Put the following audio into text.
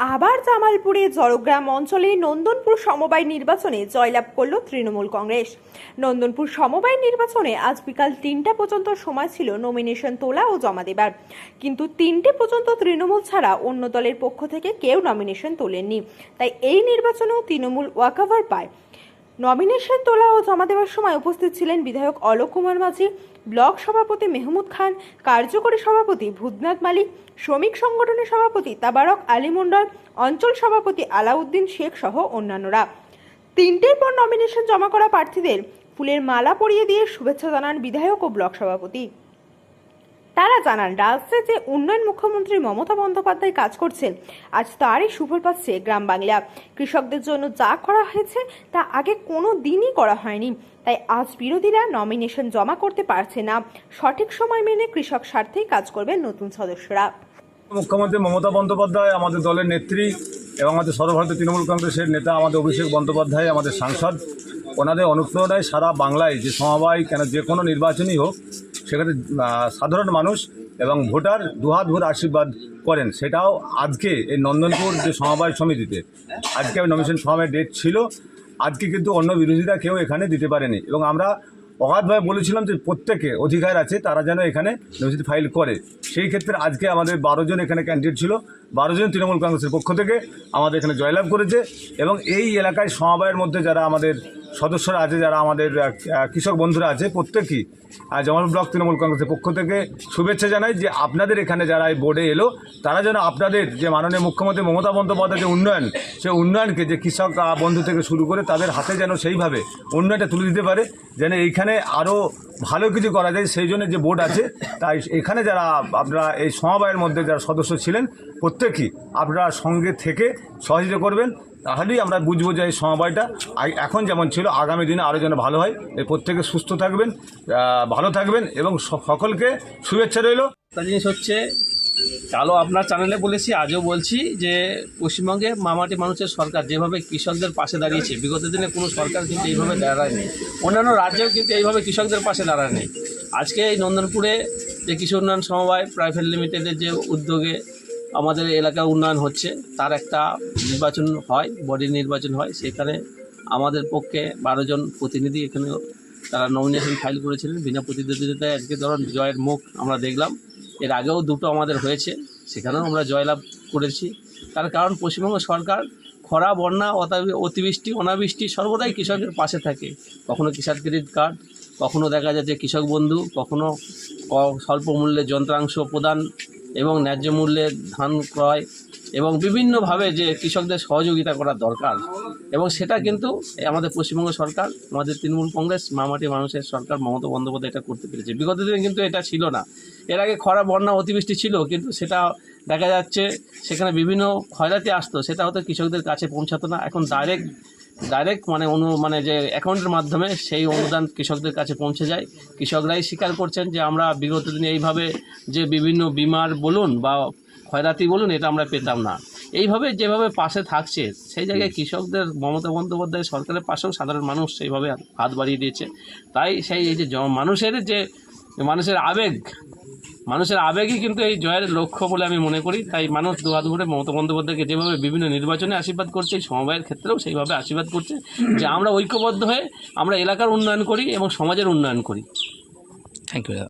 আবার জামালপুরে জড়গ্রাম অঞ্চলে নন্দনপুর সমবায় নির্বাচনে জয়লাভ করল তৃণমূল কংগ্রেস। নন্দনপুর সমবায় নির্বাচনে আজ বিকাল তিনটা পর্যন্ত সময় ছিল নমিনেশন তোলা ও জমা দেবার। কিন্তু তিনটে পর্যন্ত তৃণমূল ছাড়া অন্য দলের পক্ষ থেকে কেউ নমিনেশন তোলেননি। তাই এই নির্বাচনেও তৃণমূল ওয়াকাভার পায়। নমিনেশন তোলা ও জমা দেওয়ার সময় উপস্থিত ছিলেন বিধায়ক অলোক কুমার মাঝি, ব্লক সভাপতি মেহমুদ খান, কার্যকরী সভাপতি ভূতনাথ মালিক, শ্রমিক সংগঠনের সভাপতি তাবারক আলী মণ্ডল, অঞ্চল সভাপতি আলাউদ্দিন শেখ সহ অন্যান্যরা। তিনটের পর নমিনেশন জমা করা প্রার্থীদের ফুলের মালা পরিয়ে দিয়ে শুভেচ্ছা জানান বিধায়ক ও ব্লক সভাপতি। তারা জানান, রাজ্যে যে উন্নয়ন মুখ্যমন্ত্রী মমতা বন্দ্যোপাধ্যায় কাজ করছেন, আজ তারই সুফল পাচ্ছে গ্রাম বাংলা। কৃষকদের জন্য যা করা হয়েছে, তা আগে কোনো দিনই করা হয়নি। তাই আজ বিরোধীরা নমিনেশন জমা করতে পারছে না। সঠিক সময় মেনে কৃষক স্বার্থেই কাজ করবেন নতুন সদস্যরা। মুখ্যমন্ত্রী মমতা বন্দ্যোপাধ্যায় আমাদের দলের নেত্রী এবং আমাদের সর্বভারতীয় তৃণমূল কংগ্রেসের নেতা আমাদের অভিষেক বন্দ্যোপাধ্যায়, আমাদের সাংসদ, ওনাদের অনুপ্রেরণায় সারা বাংলায় যে সমবায় কেন যে কোনো নির্বাচনই হোক সেখানে সাধারণ মানুষ এবং ভোটার দুহাত ভোর আশীর্বাদ করেন। সেটাও আজকে এই নন্দনপুর যে সমবায় সমিতিতে। আজকে আমি নমিনেশন ফর্মের ডেট ছিল। আজকে কিন্তু অন্য বিরোধীরা কেউ এখানে দিতে পারেনি। এবং আমরা অগাধভাবে বলেছিলাম যে প্রত্যেকে অধিকার আছে, তারা যেন এখানে নমিনেশন ফাইল করে। সেই ক্ষেত্রে আজকে আমাদের বারো জন এখানে ক্যান্ডিডেট ছিল। বারো জন তৃণমূল কংগ্রেসের পক্ষ থেকে আমাদের এখানে জয়লাভ করেছে। এবং এই এলাকায় সমবায়ের মধ্যে যারা আমাদের সদস্যরা আছে যারা আমাদের কৃষক বন্ধুরা আছে, প্রত্যেকেই জামালপুর ব্লক তৃণমূল কংগ্রেসের পক্ষ থেকে শুভেচ্ছা জানাই যে আপনাদের এখানে যারা এই বোর্ডে এলো, তারা যেন আপনাদের যে মাননীয় মুখ্যমন্ত্রী মমতা বন্দ্যোপাধ্যায় যে উন্নয়ন, সেই উন্নয়নকে যে কৃষক বন্ধু থেকে শুরু করে তাদের হাতে যেন সেইভাবে উন্নয়নটা তুলে দিতে পারে, যেন এইখানে আরও ভালো কিছু করা যায়, সেই জন্য যে বোর্ড আছে, তাই এখানে যারা আপনারা এই সমবায়ের মধ্যে যারা সদস্য ছিলেন, প্রত্যেকেই আপনারা সঙ্গে থেকে সহযোগিতা করবেন। তাহলেই আমরা বুঝব যে এই সমবায়টা এখন যেমন ছিল, আগামী দিনে আরও যেন ভালো হয়। এই প্রত্যেকে সুস্থ থাকবেন ভালো থাকবেন এবং সকলকে শুভেচ্ছা রইল। একটা জিনিস হচ্ছে কালো আপনার চ্যানেলে বলেছি, আজও বলছি যে পশ্চিমবঙ্গে মামাটি মানুষের সরকার যেভাবে কৃষকদের পাশে দাঁড়িয়েছে, বিগত দিনে কোনো সরকার কিন্তু এইভাবে দাঁড়ায়নি। অন্যান্য রাজ্যেও কিন্তু এইভাবে কৃষকদের পাশে দাঁড়ায়নি। আজকে এই নন্দনপুরে যে কৃষি উন্নয়ন সমবায় প্রাইভেট লিমিটেডের যে উদ্যোগে আমাদের এলাকার উন্নয়ন হচ্ছে, তার একটা নির্বাচন হয়, বডি নির্বাচন হয়, সেখানে আমাদের পক্ষে বারো জন প্রতিনিধি এখানে তারা নমিনেশন ফাইল করেছিলেন, বিনা প্রতিদ্বন্দ্বিতায় আজকে ধরুন জয়ের মুখ আমরা দেখলাম। এর আগেও দুটো আমাদের হয়েছে, সেখানেও আমরা জয়লাভ করেছি। তার কারণ পশ্চিমবঙ্গ সরকার খরা, বন্যা অতা- অতিবৃষ্টি, অনাবৃষ্টি সর্বদাই কৃষকের পাশে থাকে। কখনো কিষাণ ক্রেডিট কার্ড, কখনো দেখা যাচ্ছে কৃষক বন্ধু, কখনো স্বল্প মূল্যে যন্ত্রাংশ প্রদান এবং ন্যায্য মূল্যে ধান ক্রয় এবং বিভিন্নভাবে যে কৃষকদের সহযোগিতা করা দরকার। এবং সেটা কিন্তু আমাদের পশ্চিমবঙ্গ সরকার, আমাদের তৃণমূল কংগ্রেস, মামাটি মানুষের সরকার মমতা বন্দ্যোপাধ্যায় এটা করতে পেরেছে। বিগত দিনে কিন্তু এটা ছিল না। এর আগে খরা, বন্যা, অতিবৃষ্টি ছিল, কিন্তু সেটা দেখা যাচ্ছে সেখানে বিভিন্ন ক্ষয়রাতি আসতো, সেটা হয়তো কৃষকদের কাছে পৌঁছাতো না। এখন ডাইরেক্ট ডাইরেক্ট মানে অনু মানে যে অ্যাকাউন্টের মাধ্যমে সেই অনুদান কৃষকদের কাছে পৌঁছে যায়। কৃষকরাই স্বীকার করছেন যে আমরা বিগত দিনে এইভাবে যে বিভিন্ন বিমার বলুন বা ক্ষয়রাতি বলুন, এটা আমরা পেতাম না। এইভাবে যেভাবে পাশে থাকছে, সেই জায়গায় কৃষকদের, মমতা বন্দ্যোপাধ্যায় সরকারের পাশেও সাধারণ মানুষ সেইভাবে হাত বাড়িয়ে দিয়েছে। তাই সেই এই যে মানুষের যে, মানুষের আবেগ মানুষের আবেগই কিন্তু এই জয়ের লক্ষ্য বলে আমি মনে করি। তাই মানুষ দুহাত ভরে মমতা বন্দ্যোপাধ্যায়কে যেভাবে বিভিন্ন নির্বাচনে আশীর্বাদ করছে, এই সমবায়ের ক্ষেত্রেও সেইভাবে আশীর্বাদ করছে যে আমরা ঐক্যবদ্ধ হয়ে আমরা এলাকার উন্নয়ন করি এবং সমাজের উন্নয়ন করি। Thank you